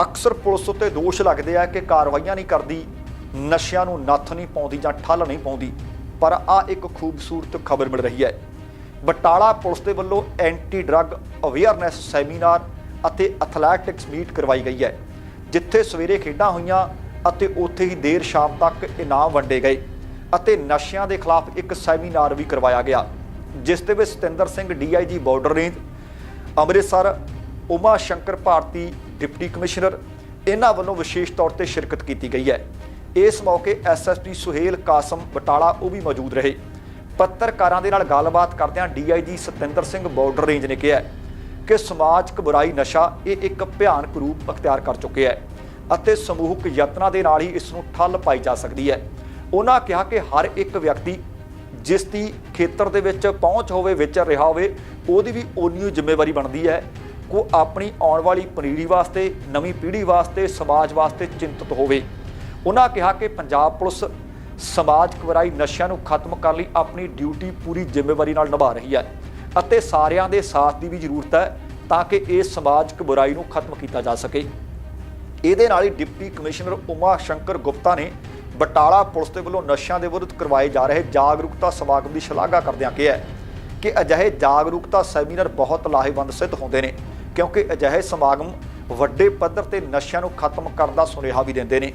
ਅਕਸਰ ਪੁਲਿਸ ਉੱਤੇ ਦੋਸ਼ ਲੱਗਦੇ ਆ ਕਿ ਕਾਰਵਾਈਆਂ ਨਹੀਂ ਕਰਦੀ, ਨਸ਼ਿਆਂ ਨੂੰ ਨੱਥ ਨਹੀਂ ਪਾਉਂਦੀ ਜਾਂ ਠੱਲ ਨਹੀਂ ਪਾਉਂਦੀ, ਪਰ ਆ ਇੱਕ ਖੂਬਸੂਰਤ ਖਬਰ ਮਿਲ ਰਹੀ ਹੈ। ਬਟਾਲਾ ਪੁਲਿਸ ਦੇ ਵੱਲੋਂ ਐਂਟੀ ਡਰੱਗ ਅਵੇਅਰਨੈਸ ਸੈਮੀਨਾਰ ਅਤੇ ਐਥਲੈਟਿਕਸ ਮੀਟ ਕਰਵਾਈ ਗਈ ਹੈ, ਜਿੱਥੇ ਸਵੇਰੇ ਖੇਡਾਂ ਹੋਈਆਂ ਅਤੇ ਉੱਥੇ ਹੀ ਦੇਰ ਸ਼ਾਮ ਤੱਕ ਇਨਾਮ ਵੰਡੇ ਗਏ ਅਤੇ ਨਸ਼ਿਆਂ ਦੇ ਖਿਲਾਫ ਇੱਕ ਸੈਮੀਨਾਰ ਵੀ ਕਰਵਾਇਆ ਗਿਆ, ਜਿਸ ਦੇ ਵਿੱਚ Satinder Singh DIG border range, Amritsar, Uma Shankar Bharti deputy commissioner ਇਹਨਾਂ ਵੱਲੋਂ ਵਿਸ਼ੇਸ਼ ਤੌਰ ਤੇ ਸ਼ਿਰਕਤ ਕੀਤੀ ਗਈ ਹੈ। ਇਸ ਮੌਕੇ ਐਸਐਸਪੀ ਸੁਹੇਲ ਕਾਸਮ ਬਟਾਲਾ ਉਹ ਵੀ ਮੌਜੂਦ ਰਹੇ। ਪੱਤਰਕਾਰਾਂ ਦੇ ਨਾਲ ਗੱਲਬਾਤ ਕਰਦਿਆਂ DIG Satinder Singh border range ਨੇ ਕਿਹਾ ਕਿ ਸਮਾਜਿਕ ਬੁਰਾਈ ਨਸ਼ਾ ਇਹ ਇੱਕ ਭਿਆਨਕ ਰੂਪ ਅਖਤਿਆਰ ਕਰ ਚੁੱਕਿਆ ਹੈ ਅਤੇ ਸਮੂਹਕ ਯਤਨਾਂ ਦੇ ਨਾਲ ਹੀ ਇਸ ਨੂੰ ਠੱਲ ਪਾਈ ਜਾ ਸਕਦੀ ਹੈ। ਉਹਨਾਂ ਕਿਹਾ ਕਿ ਹਰ ਇੱਕ ਵਿਅਕਤੀ ਜਿਸ ਦੀ ਖੇਤਰ ਦੇ ਵਿੱਚ ਪਹੁੰਚ ਹੋਵੇ ਵਿਚਰ ਰਿਹਾ ਹੋਵੇ, ਉਹਦੀ ਵੀ ਓਨੀ ਜ਼ਿੰਮੇਵਾਰੀ ਬਣਦੀ ਹੈ ਕੋ ਆਪਣੀ ਆਉਣ ਵਾਲੀ ਪਨੀਰੀ ਵਾਸਤੇ, ਨਵੀਂ ਪੀੜ੍ਹੀ ਵਾਸਤੇ, ਸਮਾਜ ਵਾਸਤੇ ਚਿੰਤਤ ਹੋਵੇ। ਉਹਨਾਂ ਕਿਹਾ ਕਿ ਪੰਜਾਬ ਪੁਲਿਸ ਸਮਾਜਿਕ ਬੁਰਾਈ ਨਸ਼ਿਆਂ ਨੂੰ ਖਤਮ ਕਰਨ ਲਈ ਆਪਣੀ ਡਿਊਟੀ ਪੂਰੀ ਜ਼ਿੰਮੇਵਾਰੀ ਨਾਲ ਨਿਭਾ ਰਹੀ ਹੈ ਅਤੇ ਸਾਰਿਆਂ ਦੇ ਸਾਥ ਦੀ ਵੀ ਜ਼ਰੂਰਤ ਹੈ ਤਾਂ ਕਿ ਇਸ ਸਮਾਜਿਕ ਬੁਰਾਈ ਨੂੰ ਖਤਮ ਕੀਤਾ ਜਾ ਸਕੇ। ਇਹਦੇ ਨਾਲ ਹੀ ਡਿਪਟੀ ਕਮਿਸ਼ਨਰ ਉਮਾ ਸ਼ੰਕਰ ਗੁਪਤਾ ਨੇ ਬਟਾਲਾ ਪੁਲਿਸ ਦੇ ਵੱਲੋਂ ਨਸ਼ਿਆਂ ਦੇ ਵਿਰੁੱਧ ਕਰਵਾਏ ਜਾ ਰਹੇ ਜਾਗਰੂਕਤਾ ਸਮਾਗਮ ਦੀ ਸ਼ਲਾਘਾ ਕਰਦਿਆਂ ਕਿਹਾ ਕਿ ਅਜਿਹੇ ਜਾਗਰੂਕਤਾ ਸੈਮੀਨਾਰ ਬਹੁਤ ਲਾਹੇਵੰਦ ਸਿੱਧ ਹੁੰਦੇ ਨੇ। ਕਿਉਂਕਿ ਅਜਿਹੇ ਸਮਾਗਮ ਵੱਡੇ ਪੱਧਰ ਤੇ ਨਸ਼ਿਆਂ ਨੂੰ ਖਤਮ ਕਰਨ ਦਾ ਸੁਨੇਹਾ ਵੀ ਦਿੰਦੇ ਨੇ।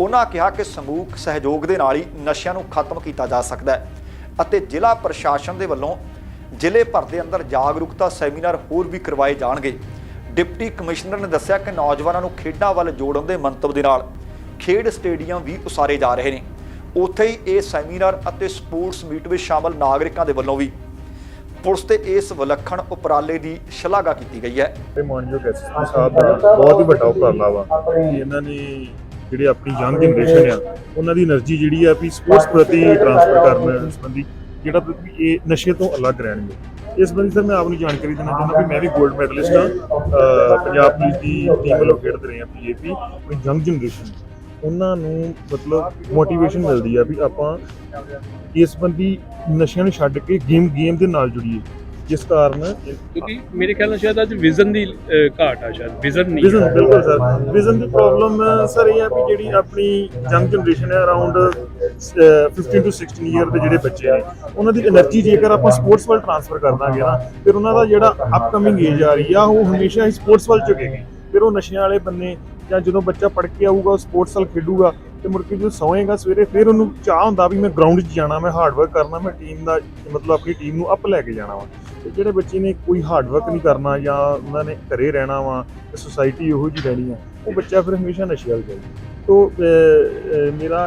ਉਹਨਾਂ ਕਿਹਾ ਕਿ ਸਮੂਹ ਸਹਿਯੋਗ ਦੇ ਨਾਲ ਹੀ ਨਸ਼ਿਆਂ ਨੂੰ ਖਤਮ ਕੀਤਾ ਜਾ ਸਕਦਾ ਹੈ ਅਤੇ ਜ਼ਿਲ੍ਹਾ ਪ੍ਰਸ਼ਾਸਨ ਦੇ ਵੱਲੋਂ ਜ਼ਿਲ੍ਹੇ ਭਰ ਦੇ ਅੰਦਰ ਜਾਗਰੂਕਤਾ ਸੈਮੀਨਾਰ ਹੋਰ ਵੀ ਕਰਵਾਏ ਜਾਣਗੇ। ਡਿਪਟੀ ਕਮਿਸ਼ਨਰ ਨੇ ਦੱਸਿਆ ਕਿ ਨੌਜਵਾਨਾਂ ਨੂੰ ਖੇਡਾਂ ਵੱਲ ਜੋੜਨ ਦੇ ਮੰਤਵ ਦੇ ਨਾਲ ਖੇਡ ਸਟੇਡੀਅਮ ਵੀ ਉਸਾਰੇ ਜਾ ਰਹੇ ਨੇ। ਉੱਥੇ ਹੀ ਇਹ ਸੈਮੀਨਾਰ ਅਤੇ ਸਪੋਰਟਸ ਮੀਟ ਵਿੱਚ ਸ਼ਾਮਲ ਨਾਗਰਿਕਾਂ ਦੇ ਵੱਲੋਂ ਵੀ ਪੁਲਿਸ ਤੇ ਇਸ ਵਿਲੱਖਣ ਉਪਰਾਲੇ ਦੀ ਸ਼ਲਾਘਾ ਕੀਤੀ ਗਈ ਹੈ। ਤੇ ਮਾਨਯੋਗ ਐਸਐਸਪੀ ਸਾਹਿਬ ਦਾ ਬਹੁਤ ਹੀ ਵੱਡਾ ਉਪਰਾਲਾ ਵਾ ਇਹਨਾਂ ਨੇ ਜਿਹੜੇ ਆਪਣੀ ਯੰਗ ਜਨਰੇਸ਼ਨ ਆ, ਉਹਨਾਂ ਦੀ એનર્ਜੀ ਜਿਹੜੀ ਆ ਵੀ ਸਪੋਰਟਸ ਪ੍ਰਤੀ ਟ੍ਰਾਂਸਫਰ ਕਰਨ ਸੰਬੰਧੀ, ਜਿਹੜਾ ਇਹ ਨਸ਼ੇ ਤੋਂ ਅਲੱਗ ਰਹਿਣਗੇ। ਇਸ ਬਾਰੇ ਸਰ, ਮੈਂ ਆਪ ਨੂੰ ਜਾਣਕਾਰੀ ਦੇਣਾ ਚਾਹੁੰਦਾ ਵੀ ਮੈਂ ਵੀ 골ਡ ਮੈਡਲਿਸਟ ਹਾਂ ਪੰਜਾਬ ਪੁਲਿਸ ਦੀ ਟੀਮ ਵੱਲੋਂ ਖੇਡਦੇ ਰਹੇ ਆ ਪੀਏਪੀ ਯੰਗ ਜਨਰੇਸ਼ਨ ਉਹਨਾਂ ਨੂੰ ਮਤਲਬ ਮੋਟੀਵੇਸ਼ਨ ਮਿਲਦੀ ਆ ਵੀ ਆਪਾਂ ਇਸ ਬੰਦੀ ਨਸ਼ਿਆਂ ਨੂੰ ਛੱਡ ਕੇ ਗੇਮ ਗੇਮ ਦੇ ਨਾਲ ਜੁੜੀਏ। ਜਿਸ ਕਾਰਨ ਕਿਉਂਕਿ ਮੇਰੇ ਖਿਆਲ ਨਾਲ ਸ਼ਾਇਦ ਅੱਜ ਵਿਜ਼ਨ ਦੀ ਘਾਟ ਆ ਸ਼ਾਇਦ ਵਿਜ਼ਨ ਨਹੀਂ ਵਿਜ਼ਨ ਬਿਲਕੁਲ ਸਰ। ਵਿਜ਼ਨ ਦੀ ਪ੍ਰੋਬਲਮ ਸਰ ਇਹ ਆ ਵੀ ਜਿਹੜੀ ਆਪਣੀ ਜੰਗ ਜਨਰੇਸ਼ਨ ਹੈ ਅਰਾਊਂਡ 15 ਟੂ 16 ਇਅਰ ਦੇ ਜਿਹੜੇ ਬੱਚੇ ਆ ਉਹਨਾਂ ਦੀ એનર્ਜੀ ਜੇਕਰ ਆਪਾਂ ਸਪੋਰਟਸ ਵੱਲ ਟ੍ਰਾਂਸਫਰ ਕਰ ਦਾਂਗੇ ਨਾ ਫਿਰ ਉਹਨਾਂ ਦਾ ਜਿਹੜਾ ਅਪਕਮਿੰਗ ਏਜ ਆ ਰਹੀ ਆ ਉਹ ਹਮੇਸ਼ਾ ਹੀ ਸਪੋਰਟਸ ਵੱਲ ਝੁਕੇਗੀ। ਫਿਰ ਉਹ ਨਸ਼ਿਆਂ ਵਾਲੇ ਬੰਨੇ ਜਾਂ ਜਦੋਂ ਬੱਚਾ ਪੜ੍ਹ ਕੇ ਆਊਗਾ, ਸਪੋਰਟਸ ਨਾਲ ਖੇਡੂਗਾ ਤੇ ਮੁੜ ਕੇ ਜਦੋਂ ਸੌਂਏਗਾ ਸਵੇਰੇ, ਫਿਰ ਉਹਨੂੰ ਚਾਹ ਹੁੰਦਾ ਵੀ ਮੈਂ ਗਰਾਊਂਡ 'ਚ ਜਾਣਾ, ਮੈਂ ਹਾਰਡ ਵਰਕ ਕਰਨਾ, ਮੈਂ ਟੀਮ ਦਾ, ਮਤਲਬ ਆਪਣੀ ਟੀਮ ਨੂੰ ਅਪ ਲੈ ਕੇ ਜਾਣਾ ਵਾ। ਤੇ ਜਿਹੜੇ ਬੱਚੇ ਨੇ ਕੋਈ ਹਾਰਡ ਵਰਕ ਨਹੀਂ ਕਰਨਾ ਜਾਂ ਉਹਨਾਂ ਨੇ ਘਰੇ ਰਹਿਣਾ ਵਾ, ਤੇ ਸੁਸਾਇਟੀ ਉਹੋ ਜਿਹੀ ਰਹਿਣੀ ਆ, ਉਹ ਬੱਚਾ ਫਿਰ ਹਮੇਸ਼ਾ ਨਸ਼ੇ ਵੱਲ ਜਾਏਗਾ ਤੋ ਅਹ, ਅਹ, ਮੇਰਾ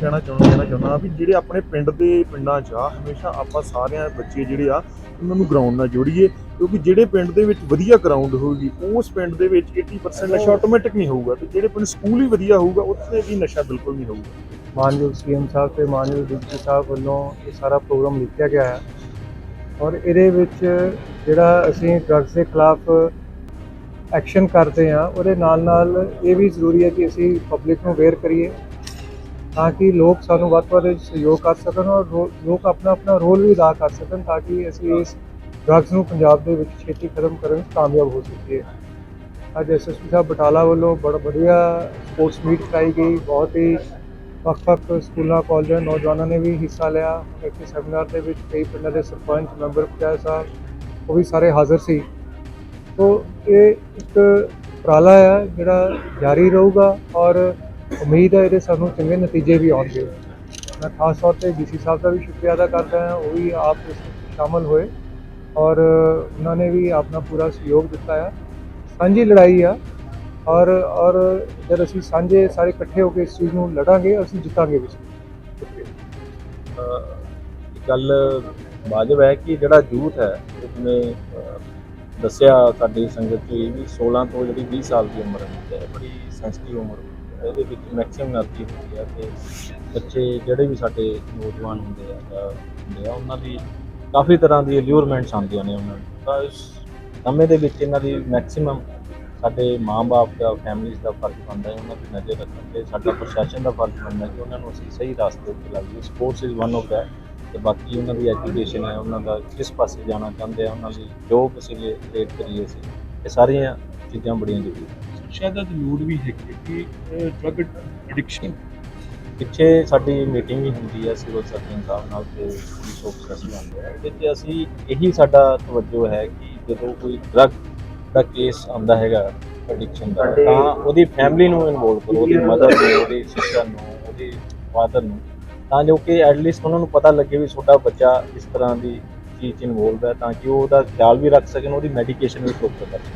ਕਹਿਣਾ ਚਾਹੁੰਦਾ ਕਹਿਣਾ ਚਾਹੁੰਦਾ ਵੀ ਜਿਹੜੇ ਆਪਣੇ ਪਿੰਡ ਦੇ ਪਿੰਡਾਂ 'ਚ ਆ ਹਮੇਸ਼ਾ ਆਪਾਂ ਸਾਰਿਆਂ ਬੱਚੇ ਜਿਹੜੇ ਆ ਉਹਨਾਂ ਨੂੰ ਗਰਾਊਂਡ ਨਾਲ ਜੋੜੀਏ ਕਿਉਂਕਿ ਜਿਹੜੇ ਪਿੰਡ ਦੇ ਵਿੱਚ ਵਧੀਆ ਗਰਾਊਂਡ ਹੋਊਗੀ ਉਸ ਪਿੰਡ ਦੇ ਵਿੱਚ 80% ਨਸ਼ਾ ਆਟੋਮੈਟਿਕ ਨਹੀਂ ਹੋਊਗਾ ਤੇ ਜਿਹੜੇ ਪਿੰਡ ਸਕੂਲ ਹੀ ਵਧੀਆ ਹੋਊਗਾ ਉੱਥੇ ਵੀ ਨਸ਼ਾ ਬਿਲਕੁਲ ਨਹੀਂ ਹੋਊਗਾ। ਮਾਨਯੋਗ ਸੀਐਮ ਸਾਹਿਬ ਤੇ ਮਾਨਯੋਗ ਡਿਪਟੀ ਸਾਹਿਬ ਵੱਲੋਂ ਇਹ ਸਾਰਾ ਪ੍ਰੋਗਰਾਮ ਲਿਖਿਆ ਗਿਆ ਹੈ ਔਰ ਇਹਦੇ ਵਿੱਚ ਜਿਹੜਾ ਅਸੀਂ ਡਰੱਗਸ ਦੇ ਖਿਲਾਫ ਐਕਸ਼ਨ ਕਰਦੇ ਹਾਂ, ਉਹਦੇ ਨਾਲ ਨਾਲ ਇਹ ਵੀ ਜ਼ਰੂਰੀ ਹੈ ਕਿ ਅਸੀਂ ਪਬਲਿਕ ਨੂੰ ਅਵੇਅਰ ਕਰੀਏ ਤਾਂ ਕਿ ਲੋਕ ਸਾਨੂੰ ਵੱਧ ਤੋਂ ਵੱਧ ਸਹਿਯੋਗ ਕਰ ਸਕਣ ਔਰ ਰੋ- ਲੋਕ ਆਪਣਾ ਆਪਣਾ ਰੋਲ ਵੀ ਅਦਾ ਕਰ ਸਕਣ ਤਾਂ ਕਿ ਅਸੀਂ ਇਸ ਡਰੱਗਸ ਨੂੰ ਪੰਜਾਬ ਦੇ ਵਿੱਚ ਛੇਤੀ ਖਤਮ ਕਰਨ ਵਿੱਚ ਕਾਮਯਾਬ ਹੋ ਸਕੀਏ। ਅੱਜ ਐਸਐਸਪੀ ਸਾਹਿਬ ਬਟਾਲਾ ਵੱਲੋਂ ਬੜਾ ਵਧੀਆ ਸਪੋਰਟਸ ਮੀਟ ਕਰਾਈ ਗਈ, ਬਹੁਤ ਹੀ ਵੱਖ-ਵੱਖ ਸਕੂਲਾਂ, ਕਾਲਜਾਂ ਨੌਜਵਾਨਾਂ ਨੇ ਵੀ ਹਿੱਸਾ ਲਿਆ, ਇੱਥੇ ਸੈਮੀਨਾਰ ਦੇ ਵਿੱਚ ਕਈ ਪਿੰਡਾਂ ਦੇ ਸਰਪੰਚ, ਮੈਂਬਰ, ਪੰਚਾਇਤ ਸਾਹਿਬ, ਉਹ ਵੀ ਸਾਰੇ ਹਾਜ਼ਰ ਸੀ। ਤੋ ਇਹ ਇੱਕ ਉਪਰਾਲਾ ਹੈ ਜਿਹੜਾ ਜਾਰੀ ਰਹੂਗਾ ਔਰ ਉਮੀਦ ਹੈ ਇਹਦੇ ਸਾਨੂੰ ਚੰਗੇ ਨਤੀਜੇ ਵੀ ਆਉਣਗੇ। ਮੈਂ ਖਾਸ ਤੌਰ ਤੇ ਡੀਸੀ ਸਾਹਿਬ ਦਾ ਵੀ ਸ਼ੁਕਰੀਆ ਅਦਾ ਕਰਦਾ ਹਾਂ, ਉਹ ਵੀ ਆਪ ਇਸ ਵਿੱਚ ਸ਼ਾਮਲ ਹੋਏ ਔਰ ਉਹਨਾਂ ਨੇ ਵੀ ਆਪਣਾ ਪੂਰਾ ਸਹਿਯੋਗ ਦਿੱਤਾ ਹੈ ਸਾਂਝੀ ਲੜਾਈ ਆ ਔਰ ਔਰ ਜਦ ਅਸੀਂ ਸਾਂਝੇ ਸਾਰੇ ਇਕੱਠੇ ਹੋ ਕੇ ਇਸ ਚੀਜ਼ ਨੂੰ ਲੜਾਂਗੇ, ਅਸੀਂ ਜਿੱਤਾਂਗੇ ਵੀ। ਗੱਲ ਵਾਜਬ ਹੈ ਕਿ ਜਿਹੜਾ ਯੂਥ ਹੈ, ਉਸਨੇ ਦੱਸਿਆ ਸਾਡੀ ਸੰਗਤ ਚ ਵੀ 16 ਤੋਂ ਜਿਹੜੀ 20 ਸਾਲ ਦੀ ਉਮਰ ਹੁੰਦੀ ਹੈ, ਬੜੀ ਸੈਂਸਿਟਿਵ ਉਮਰ ਹੁੰਦੀ ਹੈ। ਇਹਦੇ ਵਿੱਚ ਮੈਕਸਿਮਮ ਨਰਜੀ ਹੁੰਦੀ ਹੈ ਤੇ ਬੱਚੇ ਜਿਹੜੇ ਵੀ ਸਾਡੇ ਨੌਜਵਾਨ ਹੁੰਦੇ ਆ, ਜਾਂ ਹੁੰਦੇ ਆ, ਉਹਨਾਂ ਦੀ ਕਾਫੀ ਤਰ੍ਹਾਂ ਦੀ ਅਲਿਊਰਮੈਂਟਸ ਆਉਂਦੀਆਂ ਨੇ ਉਹਨਾਂ ਨੂੰ। ਤਾਂ ਇਸ ਸਮੇਂ ਦੇ ਵਿੱਚ ਇਹਨਾਂ ਦੀ ਮੈਕਸਿਮਮ ਸਾਡੇ ਮਾਂ-ਬਾਪ ਦਾ ਫੈਮਿਲੀਜ਼ ਦਾ ਫਰਜ਼ ਬਣਦਾ ਹੈ, ਉਹਨਾਂ ਦੀ ਨਜ਼ਰ ਰੱਖਣ ਤੇ ਸਾਡਾ ਪ੍ਰਸ਼ਾਸਨ ਦਾ ਫਰਜ਼ ਬਣਦਾ ਹੈ ਕਿ ਉਹਨਾਂ ਨੂੰ ਅਸੀਂ ਸਹੀ ਰਸਤੇ ਉੱਤੇ ਲਾਈਏ sports is one of that ਤੇ ਬਾਕੀ ਉਹਨਾਂ ਦੀ ਐਜੂਕੇਸ਼ਨ ਹੈ ਉਹਨਾਂ ਦਾ ਕਿਸ ਪਾਸੇ ਜਾਣਾ ਚਾਹੁੰਦੇ ਆ ਉਹਨਾਂ ਦੀ ਜੋਬ ਅਸੀਂ ਕ੍ਰੀਏਟ ਕਰੀਏ ਸੀ ਇਹ ਸਾਰੀਆਂ ਚੀਜ਼ਾਂ ਬੜੀਆਂ ਜ਼ਰੂਰੀ ਸ਼ਾਇਦ ਅੱਜ ਲੋੜ ਵੀ ਹੈ ਕਿ ਡਰਗ ਐਡਿਕਸ਼ਨ ਪਿੱਛੇ ਸਾਡੀ ਮੀਟਿੰਗ ਵੀ ਹੁੰਦੀ ਹੈ ਸਿਵਲ ਸਰਜਨ ਸਾਹਿਬ ਨਾਲ ਤੇ ਪੁਲਿਸ ਅਫਸਰ ਵੀ ਆਉਂਦੇ ਆ 'ਚ ਅਸੀਂ ਇਹੀ ਸਾਡਾ ਤਵੱਜੋ ਹੈ ਕਿ ਜਦੋਂ ਕੋਈ ਡਰਗ ਦਾ ਕੇਸ ਆਉਂਦਾ ਹੈਗਾ ਐਡਿਕਸ਼ਨ ਦਾ ਤਾਂ ਉਹਦੀ ਫੈਮਿਲੀ ਨੂੰ ਇਨਵੋਲਵ ਕਰੋ ਉਹਦੀ ਮਦਰ ਨੂੰ ਉਹਦੀ ਸਿਸਟਰ ਨੂੰ ਉਹਦੇ ਫਾਦਰ ਨੂੰ। ਤਾਂ ਜੋ ਕਿ ਐਟਲੀਸਟ ਉਹਨਾਂ ਨੂੰ ਪਤਾ ਲੱਗੇ ਵੀ ਛੋਟਾ ਬੱਚਾ ਇਸ ਤਰ੍ਹਾਂ ਦੀ ਚੀਜ਼ 'ਚ ਇਨਵੋਲਵ ਹੈ ਤਾਂ ਕਿ ਉਹ ਉਹਦਾ ਖਿਆਲ ਵੀ ਰੱਖ ਸਕਣ, ਉਹਦੀ ਮੈਡੀਕੇਸ਼ਨ ਵੀ ਪ੍ਰੋਪਰ ਕਰ ਸਕਣ।